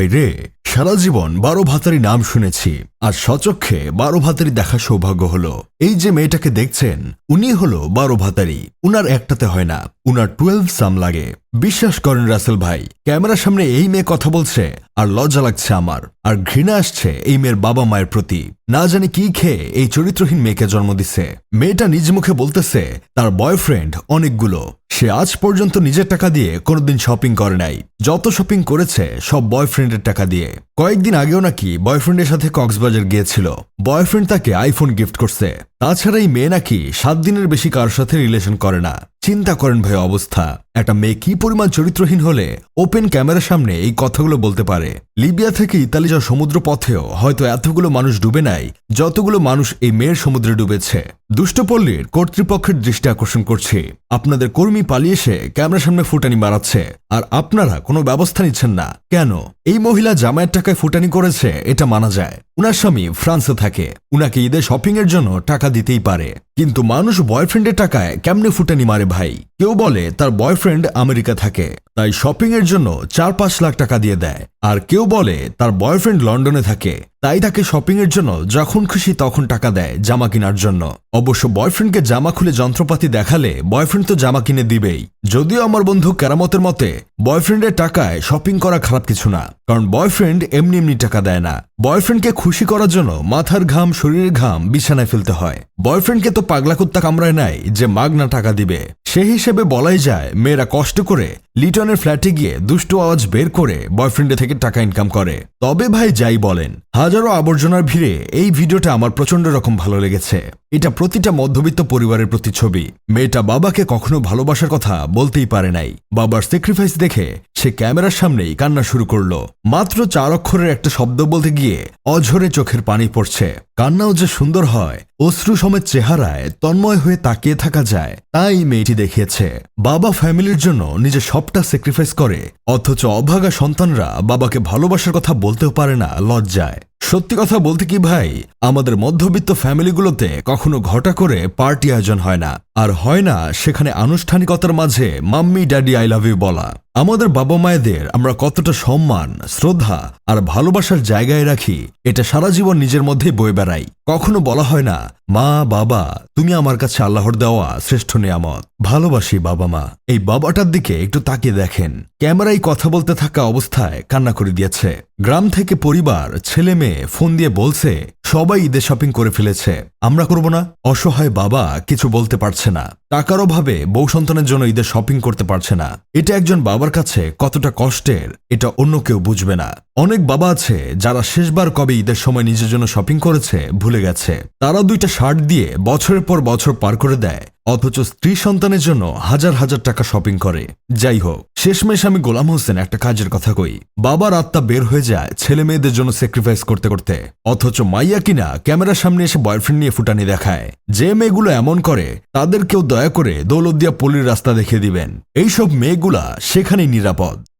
ভাই রে, সারা জীবন বারো ভাতারি নাম শুনেছি, আর সচক্ষে বারো ভাতারি দেখা সৌভাগ্য হল। এই যে মেয়েটাকে দেখছেন উনি হলো বারো ভাতারি উনার একটাতে হয় না, উনার টুয়েলভ সাম লাগে। বিশ্বাস করেন রাসেল ভাই, ক্যামেরার সামনে এই মেয়ে কথা বলছে আর লজ্জা লাগছে আমার। আর ঘৃণা আসছে এই মেয়ের বাবা মায়ের প্রতি। না জানি কি খেয়ে এই চরিত্রহীন মেয়েকে জন্ম দিছে। মেয়েটা নিজ মুখে বলতেছে, তার বয়ফ্রেন্ড অনেকগুলো। সে আজ পর্যন্ত নিজের টাকা দিয়ে কোনোদিন শপিং করে নাই। যত শপিং করেছে, সব বয়ফ্রেন্ডের টাকা দিয়ে। কয়েকদিন আগেও নাকি বয়ফ্রেন্ডের সাথে কক্সবাজার গিয়েছিল। বয়ফ্রেন্ড তাকে আইফোন গিফট করছে। তাছাড়া এই মেয়ে নাকি সাত দিনের বেশি কারোর সাথে রিলেশন করে না। চিন্তা করেন ভাই অবস্থা। একটা মেয়ে কি পরিমাণ চরিত্রহীন হলে ওপেন ক্যামেরার সামনে এই কথাগুলো বলতে পারে। লিবিয়া থেকে ইতালি যাওয়া সমুদ্র পথেও হয়তো এতগুলো মানুষ ডুবে নাই, যতগুলো মানুষ এই মেয়ের সমুদ্রে ডুবেছে। দুষ্টপল্লীর কর্তৃপক্ষের দৃষ্টি আকর্ষণ করছে। আপনাদের কর্মী পালিয়ে এসে ক্যামেরার সামনে ফুটানি মারাচ্ছে, আর আপনারা কোনো ব্যবস্থা নিচ্ছেন না। কেন? এই মহিলা জামাইয়ের টাকায় ফুটানি করেছে, এটা মানা যায়। উনার স্বামী ফ্রান্সে থাকে। উনাকে ঈদের শপিং এর জন্য টাকা দিতেই পারে। কিন্তু মানুষ বয়ফ্রেন্ডের টাকায় কেমনে ফুটানি মারে ভাই? কেউ বলে তার বয়ফ্রেন্ড আমেরিকা থাকে, তাই শপিং এর জন্য চার পাঁচ লাখ টাকা দিয়ে দেয়। আর কেউ বলে তার বয়ফ্রেন্ড লন্ডনে থাকে, তাই তাকে শপিং এর জন্য যখন খুশি তখন টাকা দেয় জামা কেনার জন্য। অবশ্য বয়ফ্রেন্ডকে জামা খুলে যন্ত্রপাতি দেখালে বয়ফ্রেন্ড তো জামা কিনে দিবেই। যদিও আমার বন্ধু কেরামতের মতে বয়ফ্রেন্ডের টাকায় শপিং করা খারাপ কিছু না, কারণ বয়ফ্রেন্ড এমনি এমনি টাকা দেয় না। বয়ফ্রেন্ডকে খুশি করার জন্য মাথার ঘাম, শরীরের ঘাম বিছানায় ফেলতে হয়। বয়ফ্রেন্ডকে তো পাগলা কুত্তা কামড়ায় নাই যে মাগনা টাকা দিবে। সে হিসেবে বলাই যায় মেয়েরা কষ্ট করে লিটনের ফ্ল্যাটে গিয়ে দুষ্ট আওয়াজ বের করে বয়ফ্রেন্ডে থেকে টাকা ইনকাম করে। তবে ভাই যাই বলেন, হাজারো আবর্জনার ভিড়ে এই ভিডিওটা আমার প্রচণ্ড রকম ভালো লেগেছে। এটা প্রতিটা মধ্যবিত্ত পরিবারের প্রতিচ্ছবি মেয়েটা বাবাকে কখনো ভালোবাসার কথা বলতেই পারে নাই। বাবার স্যাক্রিফাইস দেখে সে ক্যামেরার সামনেই কান্না শুরু করল। মাত্র চার অক্ষরের একটা শব্দ বলতে গিয়ে অঝরে চোখের পানি পড়ছে। কান্নাও যে সুন্দর হয়, অশ্রু সমেত চেহারায় তন্ময় হয়ে তাকিয়ে থাকা যায়, তাই মেয়েটি দেখিয়েছে। বাবা ফ্যামিলির জন্য নিজে সবটা স্যাক্রিফাইস করে। অথচ অভাগা সন্তানরা বাবাকে ভালোবাসার কথা বলতেও পারে না লজ্জায়। সত্যি কথা বলতে কি ভাই, আমাদের মধ্যবিত্ত ফ্যামিলিগুলোতে কখনো ঘটা করে পার্টি আয়োজন হয় না। আর হয় না সেখানে আনুষ্ঠানিকতার মাঝে, mummy, daddy, I love you বলা। আমাদের বাবা মায়েদের আমরা কতটা সম্মান, শ্রদ্ধা আর ভালোবাসার জায়গায় রাখি, এটা সারা জীবন নিজের মধ্যেই বয়ে বেড়াই। কখনো বলা হয় না, মা, বাবা, তুমি আমার কাছে আল্লাহর দেওয়া শ্রেষ্ঠ নিয়ামত। ভালোবাসি বাবা মা। এই বাবাটার দিকে একটু তাকিয়ে দেখেন। ক্যামেরায় কথা বলতে থাকা অবস্থায় কান্না করে দিয়েছে। গ্রাম থেকে পরিবার, ছেলে মেয়ে ফোন দিয়ে বলছে, সবাই ঈদে শপিং করে ফেলেছে। আমরা করব না? অসহায় বাবা কিছু বলতে পারছে না। টাকার অভাবে বউ সন্তানের জন্য ঈদের শপিং করতে পারছে না। এটা একজন বাবার কাছে কতটা কষ্টের, এটা অন্য কেউ বুঝবে না। অনেক বাবা আছে যারা শেষবার কবে ঈদের সময় নিজের জন্য শপিং করেছে ভুলে গেছে। তারা দুইটা শার্ট দিয়ে বছরের পর বছর পার করে দেয়। অথচ স্ত্রী সন্তানের জন্য হাজার হাজার টাকা শপিং করে। যাই হোক, শেষমেশ আমি গোলাম হোসেন একটা কাজের কথা কই। বাবার আত্মা বের হয়ে যায় ছেলে মেয়েদের জন্য স্যাক্রিফাইস করতে করতে। অথচ মাইয়া কিনা ক্যামেরার সামনে এসে বয়ফ্রেন্ড নিয়ে ফুটানি দেখায়। যে মেয়েগুলো এমন করে তাদের কেউ দয়া করে দৌলতদিয়া পল্লীর রাস্তা দেখিয়ে দিবেন। এইসব মেয়েগুলা সেখানেই নিরাপদ।